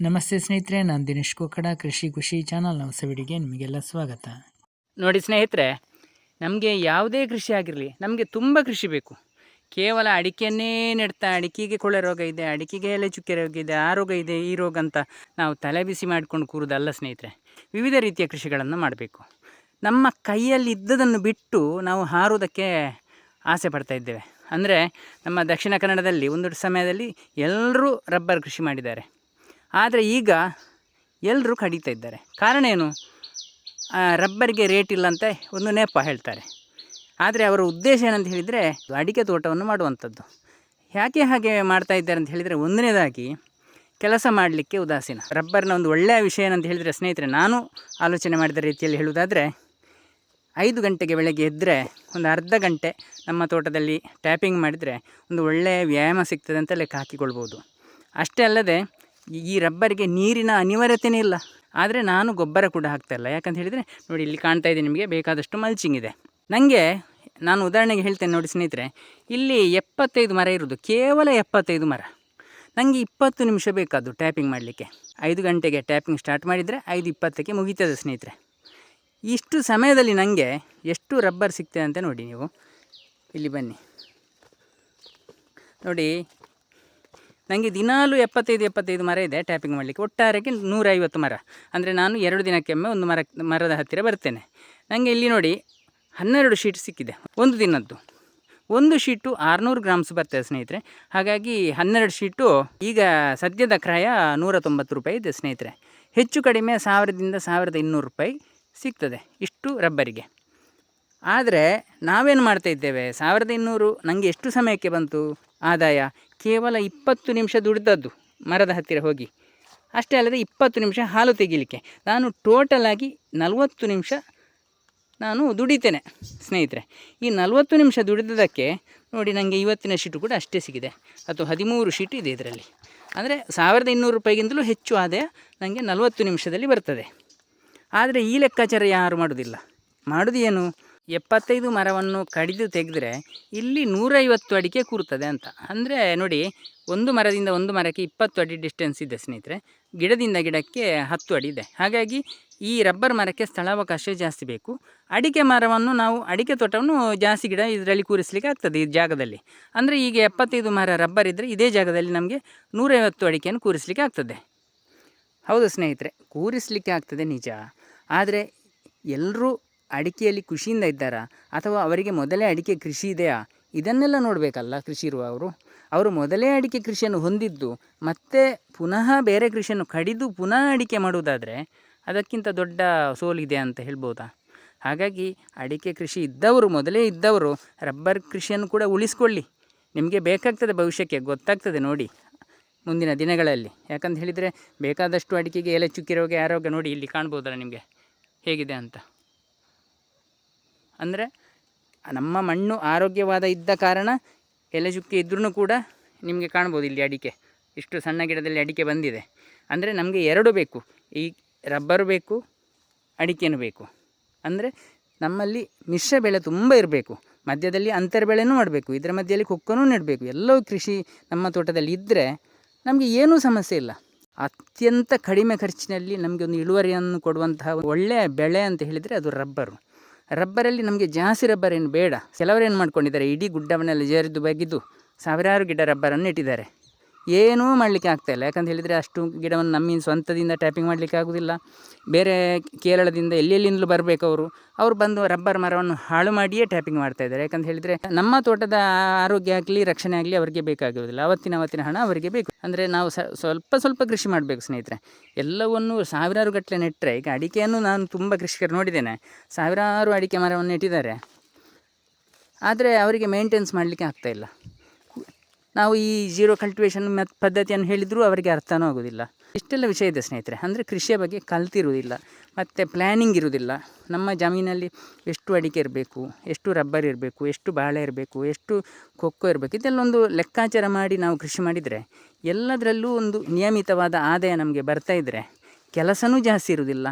ನಮಸ್ತೆ ಸ್ನೇಹಿತರೆ, ನಾನು ದಿನೇಶ್ ಕೊಕ್ಕಡ ಕೃಷಿ ಖುಷಿ ಚಾನಲ್ನ ಹೊಸ ವಿಡಿಗೆ ನಿಮಗೆಲ್ಲ ಸ್ವಾಗತ. ನೋಡಿ ಸ್ನೇಹಿತರೆ, ನಮಗೆ ಯಾವುದೇ ಕೃಷಿ ಆಗಿರಲಿ, ನಮಗೆ ತುಂಬ ಕೃಷಿ ಬೇಕು. ಕೇವಲ ಅಡಿಕೆಯನ್ನೇ ನೆಡ್ತಾ, ಅಡಿಕೆಗೆ ಕೊಳೆ ರೋಗ ಇದೆ, ಅಡಿಕೆಗೆ ಎಲೆ ಚುಕ್ಕೆ ರೋಗ ಇದೆ, ಆ ರೋಗ ಇದೆ, ಈ ರೋಗ ಅಂತ ನಾವು ತಲೆ ಬಿಸಿ ಮಾಡಿಕೊಂಡು ಕೂರೋದಲ್ಲ ಸ್ನೇಹಿತರೆ, ವಿವಿಧ ರೀತಿಯ ಕೃಷಿಗಳನ್ನು ಮಾಡಬೇಕು. ನಮ್ಮ ಕೈಯಲ್ಲಿ ಇದ್ದದನ್ನು ಬಿಟ್ಟು ನಾವು ಹಾರೋದಕ್ಕೆ ಆಸೆ ಪಡ್ತಾ ಇದ್ದೇವೆ. ಅಂದರೆ ನಮ್ಮ ದಕ್ಷಿಣ ಕನ್ನಡದಲ್ಲಿ ಒಂದು ಸಮಯದಲ್ಲಿ ಎಲ್ಲರೂ ರಬ್ಬರ್ ಕೃಷಿ ಮಾಡಿದ್ದಾರೆ. ಆದರೆ ಈಗ ಎಲ್ಲರೂ ಕಡಿತಾ ಇದ್ದಾರೆ. ಕಾರಣ ಏನು? ರಬ್ಬರ್ಗೆ ರೇಟ್ ಇಲ್ಲ ಅಂತ ಒಂದು ನೆಪ ಹೇಳ್ತಾರೆ. ಆದರೆ ಅವರ ಉದ್ದೇಶ ಏನಂತ ಹೇಳಿದರೆ ಅಡಿಕೆ ತೋಟವನ್ನು ಮಾಡುವಂಥದ್ದು. ಯಾಕೆ ಹಾಗೆ ಮಾಡ್ತಾ ಇದ್ದಾರೆ ಅಂತ ಹೇಳಿದರೆ ಒಂದನೇದಾಗಿ ಕೆಲಸ ಮಾಡಲಿಕ್ಕೆ ಉದಾಸೀನ. ರಬ್ಬರ್ನ ಒಂದು ಒಳ್ಳೆಯ ವಿಷಯ ಏನಂತ ಹೇಳಿದರೆ ಸ್ನೇಹಿತರೆ, ನಾನು ಆಲೋಚನೆ ಮಾಡಿದ ರೀತಿಯಲ್ಲಿ ಹೇಳುವುದಾದರೆ ಐದು ಗಂಟೆಗೆ ಬೆಳಗ್ಗೆ ಎದ್ದರೆ ಒಂದು ಅರ್ಧ ಗಂಟೆ ನಮ್ಮ ತೋಟದಲ್ಲಿ ಟ್ಯಾಪಿಂಗ್ ಮಾಡಿದರೆ ಒಂದು ಒಳ್ಳೆಯ ವ್ಯಾಯಾಮ ಸಿಗ್ತದೆ ಅಂತ ಲೆಕ್ಕ ಹಾಕಿಕೊಳ್ಬೋದು. ಅಷ್ಟೇ ಅಲ್ಲದೆ ಈ- ರಬ್ಬರಿಗೆ ನೀರಿನ ಅನಿವಾರ್ಯತೆಯೇ ಇಲ್ಲ. ಆದರೆ ನಾನು ಗೊಬ್ಬರ ಕೂಡ ಹಾಕ್ತಾಯಿಲ್ಲ ಯಾಕಂತ ಹೇಳಿದರೆ, ನೋಡಿ ಇಲ್ಲಿ ಕಾಣ್ತಾ ಇದೆ ನಿಮಗೆ, ಬೇಕಾದಷ್ಟು ಮಲ್ಚಿಂಗ್ ಇದೆ. ನನಗೆ ನಾನು ಉದಾಹರಣೆಗೆ ಹೇಳ್ತೇನೆ ನೋಡಿ ಸ್ನೇಹಿತರೆ, ಇಲ್ಲಿ ಎಪ್ಪತ್ತೈದು ಮರ ಇರೋದು ಕೇವಲ ಎಪ್ಪತ್ತೈದು ಮರ. ನನಗೆ ಇಪ್ಪತ್ತು ನಿಮಿಷ ಬೇಕಾದ್ದು ಟ್ಯಾಪಿಂಗ್ ಮಾಡಲಿಕ್ಕೆ. ಐದು ಗಂಟೆಗೆ ಟ್ಯಾಪಿಂಗ್ ಸ್ಟಾರ್ಟ್ ಮಾಡಿದರೆ ಐದು ಇಪ್ಪತ್ತಕ್ಕೆ ಮುಗೀತದೆ ಸ್ನೇಹಿತರೆ. ಇಷ್ಟು ಸಮಯದಲ್ಲಿ ನನಗೆ ಎಷ್ಟು ರಬ್ಬರ್ ಸಿಗ್ತದೆ ಅಂತ ನೋಡಿ ನೀವು. ಇಲ್ಲಿ ಬನ್ನಿ. ನೋಡಿ ನನಗೆ ದಿನಾಲೂ ಎಪ್ಪತ್ತೈದು ಎಪ್ಪತ್ತೈದು ಮರ ಇದೆ ಟ್ಯಾಪಿಂಗ್ ಮಾಡಲಿಕ್ಕೆ. ಒಟ್ಟಾರೆಗೆ ನೂರೈವತ್ತು ಮರ. ಅಂದರೆ ನಾನು ಎರಡು ದಿನಕ್ಕೊಮ್ಮೆ ಒಂದು ಮರ, ಮರದ ಹತ್ತಿರ ಬರ್ತೇನೆ. ನನಗೆ ಇಲ್ಲಿ ನೋಡಿ ಹನ್ನೆರಡು ಶೀಟ್ ಸಿಕ್ಕಿದೆ, ಒಂದು ದಿನದ್ದು. ಒಂದು ಶೀಟು ಆರುನೂರು ಗ್ರಾಮ್ಸ್ ಬರ್ತದೆ ಸ್ನೇಹಿತರೆ. ಹಾಗಾಗಿ ಹನ್ನೆರಡು ಶೀಟು ಈಗ ಸದ್ಯದ ಕ್ರಯ ನೂರ ತೊಂಬತ್ತು ರೂಪಾಯಿ ಇದೆ ಸ್ನೇಹಿತರೆ. ಹೆಚ್ಚು ಕಡಿಮೆ ಸಾವಿರದಿಂದ ಸಾವಿರದ ಇನ್ನೂರು ರೂಪಾಯಿ ಸಿಗ್ತದೆ ಇಷ್ಟು ರಬ್ಬರಿಗೆ. ಆದರೆ ನಾವೇನು ಮಾಡ್ತಾ ಇದ್ದೇವೆ? ಸಾವಿರದ ಇನ್ನೂರು ನನಗೆ ಎಷ್ಟು ಸಮಯಕ್ಕೆ ಬಂತು? ಆದಾಯ? ಕೇವಲ ಇಪ್ಪತ್ತು ನಿಮಿಷ ದುಡಿದದ್ದು ಮರದ ಹತ್ತಿರ ಹೋಗಿ. ಅಷ್ಟೇ ಅಲ್ಲದೆ ಇಪ್ಪತ್ತು ನಿಮಿಷ ಹಾಲು ತೆಗಿಲಿಕ್ಕೆ. ನಾನು ಟೋಟಲಾಗಿ ನಲವತ್ತು ನಿಮಿಷ ನಾನು ದುಡಿತೇನೆ, ಸ್ನೇಹಿತರೆ. ಈ ನಲವತ್ತು ನಿಮಿಷ ದುಡಿದದಕ್ಕೆ ನೋಡಿ ನನಗೆ ಇವತ್ತಿನ ಶೀಟು ಕೂಡ ಅಷ್ಟೇ ಸಿಗಿದೆ. ಅಥವಾ ಹದಿಮೂರು ಶೀಟ್ ಇದೆ ಇದರಲ್ಲಿ. ಅಂದರೆ ಸಾವಿರದ ಇನ್ನೂರು ರೂಪಾಯಿಗಿಂತಲೂ ಹೆಚ್ಚು ಆದಾಯ ನನಗೆ ನಲವತ್ತು ನಿಮಿಷದಲ್ಲಿ ಬರ್ತದೆ. ಆದರೆ ಈ ಲೆಕ್ಕಾಚಾರ ಯಾರು ಮಾಡೋದಿಲ್ಲ? ಮಾಡೋದು ಏನು? ಎಪ್ಪತ್ತೈದು ಮರವನ್ನು ಕಡಿದು ತೆಗೆದ್ರೆ ಇಲ್ಲಿ ನೂರೈವತ್ತು ಅಡಿಕೆ ಕೂರುತ್ತದೆ ಅಂತ. ಅಂದರೆ ನೋಡಿ, ಒಂದು ಮರದಿಂದ ಒಂದು ಮರಕ್ಕೆ ಇಪ್ಪತ್ತು ಅಡಿ ಡಿಸ್ಟೆನ್ಸ್ ಇದೆ ಸ್ನೇಹಿತರೆ. ಗಿಡದಿಂದ ಗಿಡಕ್ಕೆ ಹತ್ತು ಅಡಿ ಇದೆ. ಹಾಗಾಗಿ ಈ ರಬ್ಬರ್ ಮರಕ್ಕೆ ಸ್ಥಳಾವಕಾಶ ಜಾಸ್ತಿ ಬೇಕು. ಅಡಿಕೆ ಮರವನ್ನು ನಾವು ಅಡಿಕೆ ತೋಟವನ್ನು ಜಾಸ್ತಿ ಗಿಡ ಇದರಲ್ಲಿ ಕೂರಿಸಲಿಕ್ಕೆ ಆಗ್ತದೆ ಈ ಜಾಗದಲ್ಲಿ. ಅಂದರೆ ಈಗ ಎಪ್ಪತ್ತೈದು ಮರ ರಬ್ಬರ್ ಇದ್ದರೆ ಇದೇ ಜಾಗದಲ್ಲಿ ನಮಗೆ ನೂರೈವತ್ತು ಅಡಿಕೆಯನ್ನು ಕೂರಿಸಲಿಕ್ಕೆ ಆಗ್ತದೆ. ಹೌದು ಸ್ನೇಹಿತರೆ, ಕೂರಿಸಲಿಕ್ಕೆ ಆಗ್ತದೆ ನಿಜ. ಆದರೆ ಎಲ್ಲರೂ ಅಡಿಕೆಯಲ್ಲಿ ಖುಷಿಯಿಂದ ಇದ್ದಾರಾ? ಅಥವಾ ಅವರಿಗೆ ಮೊದಲೇ ಅಡಿಕೆ ಕೃಷಿ ಇದೆಯಾ? ಇದನ್ನೆಲ್ಲ ನೋಡಬೇಕಲ್ಲ ಕೃಷಿ ಇರುವವರು. ಅವರು ಮೊದಲೇ ಅಡಿಕೆ ಕೃಷಿಯನ್ನು ಹೊಂದಿದ್ದು, ಮತ್ತೆ ಪುನಃ ಬೇರೆ ಕೃಷಿಯನ್ನು ಕಡಿದು ಪುನಃ ಅಡಿಕೆ ಮಾಡುವುದಾದರೆ ಅದಕ್ಕಿಂತ ದೊಡ್ಡ ಸೋಲಿದೆ ಅಂತ ಹೇಳ್ಬೋದಾ? ಹಾಗಾಗಿ ಅಡಿಕೆ ಕೃಷಿ ಇದ್ದವರು, ಮೊದಲೇ ಇದ್ದವರು ರಬ್ಬರ್ ಕೃಷಿಯನ್ನು ಕೂಡ ಉಳಿಸ್ಕೊಳ್ಳಿ. ನಿಮಗೆ ಬೇಕಾಗ್ತದೆ ಭವಿಷ್ಯಕ್ಕೆ, ಗೊತ್ತಾಗ್ತದೆ ನೋಡಿ ಮುಂದಿನ ದಿನಗಳಲ್ಲಿ. ಯಾಕಂತ ಹೇಳಿದರೆ ಬೇಕಾದಷ್ಟು ಅಡಿಕೆಗೆ ಎಲೆ ಚುಕ್ಕಿ ರೋಗ ಆರೋಗ್ಯ ನೋಡಿ ಇಲ್ಲಿ ಕಾಣ್ಬೋದಲ್ಲ ನಿಮಗೆ? ಹೇಗಿದೆ ಅಂತ. ಅಂದರೆ ನಮ್ಮ ಮಣ್ಣು ಆರೋಗ್ಯವಾದ ಇದ್ದ ಕಾರಣ ಎಲೆ ಚುಕ್ಕೆ ಇದ್ರೂ ಕೂಡ ನಿಮಗೆ ಕಾಣ್ಬೋದು ಇಲ್ಲಿ ಅಡಿಕೆ. ಇಷ್ಟು ಸಣ್ಣ ಗಿಡದಲ್ಲಿ ಅಡಿಕೆ ಬಂದಿದೆ. ಅಂದರೆ ನಮಗೆ ಎರಡು ಬೇಕು. ಈ ರಬ್ಬರು ಬೇಕು, ಅಡಿಕೆನೂ ಬೇಕು. ಅಂದರೆ ನಮ್ಮಲ್ಲಿ ಮಿಶ್ರ ಬೆಳೆ ತುಂಬ ಇರಬೇಕು. ಮಧ್ಯದಲ್ಲಿ ಅಂತರ ಬೆಳೆನೂ ಮಾಡಬೇಕು. ಇದರ ಮಧ್ಯದಲ್ಲಿ ಕೊಕ್ಕನೂ ನೆಡಬೇಕು. ಎಲ್ಲವೂ ಕೃಷಿ ನಮ್ಮ ತೋಟದಲ್ಲಿ ಇದ್ದರೆ ನಮಗೆ ಏನೂ ಸಮಸ್ಯೆ ಇಲ್ಲ. ಅತ್ಯಂತ ಕಡಿಮೆ ಖರ್ಚಿನಲ್ಲಿ ನಮಗೆ ಒಂದು ಇಳುವರಿಯನ್ನು ಕೊಡುವಂತಹ ಒಳ್ಳೆಯ ಬೆಳೆ ಅಂತ ಹೇಳಿದರೆ ಅದು ರಬ್ಬರು. ರಬ್ಬರಲ್ಲಿ ನಮಗೆ ಜಾಸ್ತಿ ರಬ್ಬರ್ ಏನು ಬೇಡ. ಕೆಲವರು ಏನು ಮಾಡ್ಕೊಂಡಿದ್ದಾರೆ, ಇಡೀ ಗುಡ್ಡವನ್ನೆಲ್ಲ ಜರಿದು ಬಗೆದು ಸಾವಿರಾರು ಗಿಡ ರಬ್ಬರನ್ನು ಇಟ್ಟಿದ್ದಾರೆ ಏನೂ ಮಾಡಲಿಕ್ಕೆ ಆಗ್ತಾಯಿಲ್ಲ ಯಾಕಂತ ಹೇಳಿದರೆ ಅಷ್ಟು ಗಿಡವನ್ನು ನಮ್ಮ ಸ್ವಂತದಿಂದ ಟ್ಯಾಪಿಂಗ್ ಮಾಡಲಿಕ್ಕೆ ಆಗೋದಿಲ್ಲ. ಬೇರೆ ಕೇರಳದಿಂದ ಎಲ್ಲೆಲ್ಲಿಂದಲೂ ಬರಬೇಕು ಅವರು. ಅವರು ಬಂದು ರಬ್ಬರ್ ಮರವನ್ನು ಹಾಳು ಮಾಡಿಯೇ ಟ್ಯಾಪಿಂಗ್ ಮಾಡ್ತಾ ಇದ್ದಾರೆ. ಯಾಕಂತ ಹೇಳಿದರೆ ನಮ್ಮ ತೋಟದ ಆರೋಗ್ಯ ಆಗಲಿ, ರಕ್ಷಣೆ ಆಗಲಿ ಅವರಿಗೆ ಬೇಕಾಗಿರೋದಿಲ್ಲ ಅವತ್ತಿನ ಅವತ್ತಿನ ಹಣ ಅವರಿಗೆ ಬೇಕು. ಅಂದರೆ ನಾವು ಸ್ವಲ್ಪ ಸ್ವಲ್ಪ ಕೃಷಿ ಮಾಡಬೇಕು ಸ್ನೇಹಿತರೆ. ಎಲ್ಲವನ್ನು ಸಾವಿರಾರು ಗಟ್ಟಲೆ ನೆಟ್ಟರೆ ಈಗ ಅಡಿಕೆಯನ್ನು ನಾನು ತುಂಬ ಕೃಷಿಕರು ನೋಡಿದ್ದೇನೆ. ಸಾವಿರಾರು ಅಡಿಕೆ ಮರವನ್ನು ನೆಟ್ಟಿದ್ದಾರೆ. ಆದರೆ ಅವರಿಗೆ ಮೇಂಟೆನ್ಸ್ ಮಾಡಲಿಕ್ಕೆ ಆಗ್ತಾಯಿಲ್ಲ ನಾವು ಈ ಜೀರೋ ಕಲ್ಟಿವೇಷನ್ ಮತ್ತು ಪದ್ಧತಿಯನ್ನು ಹೇಳಿದರೂ ಅವರಿಗೆ ಅರ್ಥನೂ ಆಗೋದಿಲ್ಲ. ಇಷ್ಟೆಲ್ಲ ವಿಷಯ ಇದೆ ಸ್ನೇಹಿತರೆ. ಅಂದರೆ ಕೃಷಿಯ ಬಗ್ಗೆ ಕಲ್ತಿರುವುದಿಲ್ಲ. ಮತ್ತು ಪ್ಲ್ಯಾನಿಂಗ್ ಇರುವುದಿಲ್ಲ. ನಮ್ಮ ಜಮೀನಲ್ಲಿ ಎಷ್ಟು ಅಡಿಕೆ ಇರಬೇಕು, ಎಷ್ಟು ರಬ್ಬರ್ ಇರಬೇಕು, ಎಷ್ಟು ಬಾಳೆ ಇರಬೇಕು, ಎಷ್ಟು ಕೊಕ್ಕೋ ಇರಬೇಕು ಇದೆಲ್ಲ ಒಂದು ಲೆಕ್ಕಾಚಾರ ಮಾಡಿ ನಾವು ಕೃಷಿ ಮಾಡಿದರೆ, ಎಲ್ಲದರಲ್ಲೂ ಒಂದು ನಿಯಮಿತವಾದ ಆದಾಯ ನಮಗೆ ಬರ್ತಾ ಇದ್ದರೆ ಕೆಲಸನೂ ಜಾಸ್ತಿ ಇರುವುದಿಲ್ಲ,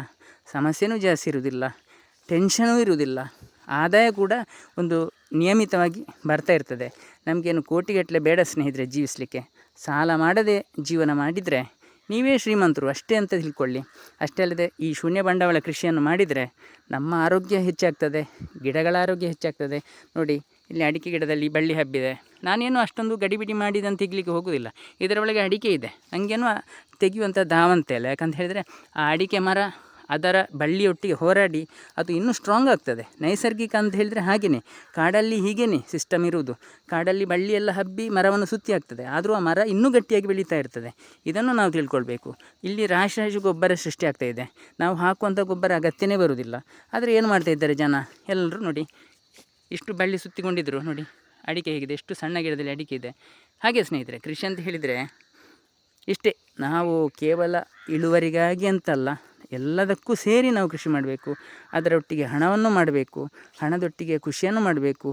ಸಮಸ್ಯೆನೂ ಜಾಸ್ತಿ ಇರುವುದಿಲ್ಲ ಟೆನ್ಷನೂ ಇರುವುದಿಲ್ಲ. ಆದಾಯ ಕೂಡ ಒಂದು ನಿಯಮಿತವಾಗಿ ಬರ್ತಾ ಇರ್ತದೆ. ನಮಗೇನು ಕೋಟಿಗಟ್ಟಲೆ ಬೇಡ ಸ್ನೇಹಿತರೆ ಜೀವಿಸಲಿಕ್ಕೆ. ಸಾಲ ಮಾಡದೆ ಜೀವನ ಮಾಡಿದರೆ ನೀವೇ ಶ್ರೀಮಂತರು, ಅಷ್ಟೇ ಅಂತ ತಿಳ್ಕೊಳ್ಳಿ. ಅಷ್ಟೇ ಅಲ್ಲದೆ ಈ ಶೂನ್ಯ ಬಂಡವಾಳ ಕೃಷಿಯನ್ನು ಮಾಡಿದರೆ ನಮ್ಮ ಆರೋಗ್ಯ ಹೆಚ್ಚಾಗ್ತದೆ, ಗಿಡಗಳ ಆರೋಗ್ಯ ಹೆಚ್ಚಾಗ್ತದೆ. ನೋಡಿ, ಇಲ್ಲಿ ಅಡಿಕೆ ಗಿಡದಲ್ಲಿ ಬಳ್ಳಿ ಹಬ್ಬಿದೆ. ನಾನೇನು ಅಷ್ಟೊಂದು ಗಡಿಬಿಡಿ ಮಾಡಿದಂತ ತೆಗಿಲಿಕ್ಕೆ ಹೋಗೋದಿಲ್ಲ. ಇದರ ಒಳಗೆ ಅಡಿಕೆ ಇದೆ. ನನಗೇನು ತೆಗೆಯುವಂಥ ಧಾವಂತೆ ಅಲ್ಲ. ಯಾಕಂತ ಹೇಳಿದರೆ ಆ ಅಡಿಕೆ ಮರ ಅದರ ಬಳ್ಳಿಯೊಟ್ಟಿಗೆ ಹೋರಾಡಿ ಅದು ಇನ್ನೂ ಸ್ಟ್ರಾಂಗ್ ಆಗ್ತದೆ. ನೈಸರ್ಗಿಕ ಅಂತ ಹೇಳಿದರೆ ಹಾಗೆಯೇ ಕಾಡಲ್ಲಿ ಹೀಗೇ ಸಿಸ್ಟಮ್ ಇರುವುದು. ಕಾಡಲ್ಲಿ ಬಳ್ಳಿಯೆಲ್ಲ ಹಬ್ಬಿ ಮರವನ್ನು ಸುತ್ತಿ ಆಗ್ತದೆ ಆದರೂ ಆ ಮರ ಇನ್ನೂ ಗಟ್ಟಿಯಾಗಿ ಬೆಳೀತಾ ಇರ್ತದೆ. ಇದನ್ನು ನಾವು ತಿಳ್ಕೊಳ್ಬೇಕು. ಇಲ್ಲಿ ರಾಶಿ ಗೊಬ್ಬರ ಸೃಷ್ಟಿ ಆಗ್ತಾ ಇದೆ. ನಾವು ಹಾಕುವಂಥ ಗೊಬ್ಬರ ಅಗತ್ಯನೇ ಬರುವುದಿಲ್ಲ. ಆದರೆ ಏನು ಮಾಡ್ತಾ ಇದ್ದಾರೆ ಜನ? ಎಲ್ಲರೂ ನೋಡಿ, ಇಷ್ಟು ಬಳ್ಳಿ ಸುತ್ತಿಕೊಂಡಿದ್ದರು ನೋಡಿ, ಅಡಿಕೆ ಹೇಗಿದೆ, ಎಷ್ಟು ಸಣ್ಣ ಗಿಡದಲ್ಲಿ ಅಡಿಕೆ ಇದೆ. ಹಾಗೆ ಸ್ನೇಹಿತರೆ, ಕೃಷಿ ಅಂತ ಹೇಳಿದರೆ ಇಷ್ಟೇ. ನಾವು ಕೇವಲ ಇಳುವರಿಗಾಗಿ ಅಂತಲ್ಲ ಎಲ್ಲದಕ್ಕೂ ಸೇರಿ ನಾವು ಕೃಷಿ ಮಾಡಬೇಕು. ಅದರೊಟ್ಟಿಗೆ ಹಣವನ್ನು ಮಾಡಬೇಕು, ಹಣದೊಟ್ಟಿಗೆ ಖುಷಿಯನ್ನು ಮಾಡಬೇಕು.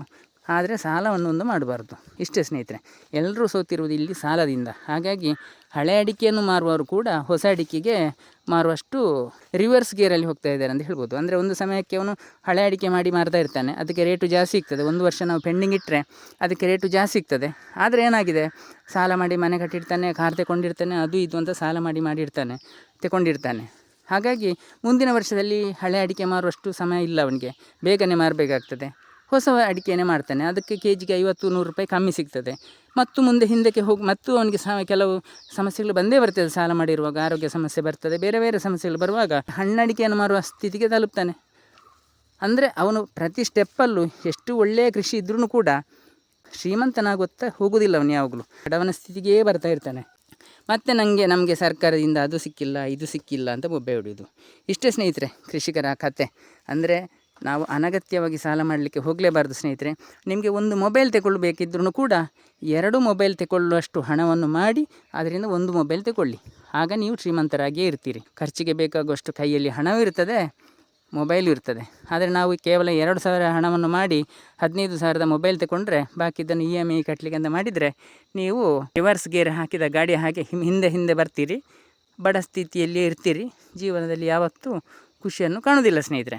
ಆದರೆ ಸಾಲವನ್ನು ಒಂದು ಮಾಡಬಾರ್ದು. ಇಷ್ಟೇ ಸ್ನೇಹಿತರೆ ಎಲ್ಲರೂ ಸೋತಿರುವುದು ಇಲ್ಲಿ ಸಾಲದಿಂದ. ಹಾಗಾಗಿ ಹಳೆ ಅಡಿಕೆಯನ್ನು ಮಾರುವವರು ಕೂಡ ಹೊಸ ಅಡಿಕೆಗೆ ಮಾರುವಷ್ಟು ರಿವರ್ಸ್ ಗೇರಲ್ಲಿ ಹೋಗ್ತಾ ಇದ್ದಾರೆ ಅಂತ ಹೇಳ್ಬೋದು. ಅಂದರೆ ಒಂದು ಸಮಯಕ್ಕೆ ಅವನು ಹಳೆ ಅಡಿಕೆ ಮಾಡಿ ಮಾರ್ತಾ ಇರ್ತಾನೆ. ಅದಕ್ಕೆ ರೇಟು ಜಾಸ್ತಿ ಸಿಗ್ತದೆ. ಒಂದು ವರ್ಷ ನಾವು ಪೆಂಡಿಂಗ್ ಇಟ್ಟರೆ ಅದಕ್ಕೆ ರೇಟು ಜಾಸ್ತಿ ಸಿಗ್ತದೆ. ಆದರೆ ಏನಾಗಿದೆ? ಸಾಲ ಮಾಡಿ ಮನೆ ಕಟ್ಟಿರ್ತಾನೆ, ಕಾರ್ ತಗೊಂಡಿರ್ತಾನೆ ಅದು ಇದು ಅಂತ ಸಾಲ ಮಾಡಿ ಮಾಡಿರ್ತಾನೆ ತಗೊಂಡಿರ್ತಾನೆ ಹಾಗಾಗಿ ಮುಂದಿನ ವರ್ಷದಲ್ಲಿ ಹಳೆ ಅಡಿಕೆ ಮಾರುವಷ್ಟು ಸಮಯ ಇಲ್ಲ ಅವನಿಗೆ. ಬೇಗನೆ ಮಾರಬೇಕಾಗ್ತದೆ. ಹೊಸ ಅಡಿಕೆನೇ ಮಾಡ್ತಾನೆ. ಅದಕ್ಕೆ ಕೆ ಜಿಗೆ ಐವತ್ತು, ನೂರು ರೂಪಾಯಿ ಕಮ್ಮಿ ಸಿಗ್ತದೆ. ಮತ್ತು ಮುಂದೆ ಹಿಂದಕ್ಕೆ ಹೋಗಿ, ಮತ್ತು ಅವನಿಗೆ ಸಹ ಕೆಲವು ಸಮಸ್ಯೆಗಳು ಬಂದೇ ಬರ್ತದೆ. ಸಾಲ ಮಾಡಿರುವಾಗ ಆರೋಗ್ಯ ಸಮಸ್ಯೆ ಬರ್ತದೆ. ಬೇರೆ ಬೇರೆ ಸಮಸ್ಯೆಗಳು ಬರುವಾಗ ಹಣ್ಣಡಿಕೆಯನ್ನು ಮಾರುವ ಸ್ಥಿತಿಗೆ ತಲುಪ್ತಾನೆ. ಅಂದರೆ ಅವನು ಪ್ರತಿ ಸ್ಟೆಪ್ಪಲ್ಲೂ ಎಷ್ಟು ಒಳ್ಳೆಯ ಕೃಷಿ ಇದ್ರೂ ಕೂಡ ಶ್ರೀಮಂತನಾಗುತ್ತಾ ಹೋಗುವುದಿಲ್ಲ ಅವನು ಯಾವಾಗಲೂ. ಬಡವನ ಸ್ಥಿತಿಗೇ ಬರ್ತಾ ಇರ್ತಾನೆ. ಮತ್ತು ನನಗೆ ನಮಗೆ ಸರ್ಕಾರದಿಂದ ಅದು ಸಿಕ್ಕಿಲ್ಲ, ಇದು ಸಿಕ್ಕಿಲ್ಲ ಅಂತ ಬೊಬ್ಬೆ ಹೊಡೆಯೋದು. ಇಷ್ಟೇ ಸ್ನೇಹಿತರೆ, ಕೃಷಿಕರ ಕತೆ. ಅಂದರೆ ನಾವು ಅನಗತ್ಯವಾಗಿ ಸಾಲ ಮಾಡಲಿಕ್ಕೆ ಹೋಗಲೇಬಾರ್ದು ಸ್ನೇಹಿತರೆ. ನಿಮಗೆ ಒಂದು ಮೊಬೈಲ್ ತಗೊಳ್ಬೇಕಿದ್ರೂ ಕೂಡ ಎರಡು ಮೊಬೈಲ್ ತಗೊಳ್ಳುವಷ್ಟು ಹಣವನ್ನು ಮಾಡಿ ಅದರಿಂದ ಒಂದು ಮೊಬೈಲ್ ತಗೊಳ್ಳಿ ಆಗ ನೀವು ಶ್ರೀಮಂತರಾಗಿಯೇ ಇರ್ತೀರಿ. ಖರ್ಚಿಗೆ ಬೇಕಾಗುವಷ್ಟು ಕೈಯಲ್ಲಿ ಹಣವೂ ಇರ್ತದೆ ಮೊಬೈಲು ಇರ್ತದೆ. ಆದರೆ ನಾವು ಕೇವಲ ಎರಡು ಸಾವಿರ ಹಣವನ್ನು ಮಾಡಿ ಹದಿನೈದು ಸಾವಿರದ ಮೊಬೈಲ್ ತಗೊಂಡ್ರೆ ಬಾಕಿದ್ದನ್ನು ಇ ಎಂ ಐ ಕಟ್ಟಲಿಕ್ಕೆ ಅಂತ ಮಾಡಿದರೆ ನೀವು ರಿವರ್ಸ್ ಗೇರ್ ಹಾಕಿದ ಗಾಡಿ ಹಾಗೆ ಹಿಂದೆ ಹಿಂದೆ ಬರ್ತೀರಿ. ಬಡ ಸ್ಥಿತಿಯಲ್ಲಿ ಇರ್ತೀರಿ. ಜೀವನದಲ್ಲಿ ಯಾವತ್ತೂ ಖುಷಿಯನ್ನು ಕಾಣುವುದಿಲ್ಲ ಸ್ನೇಹಿತರೆ.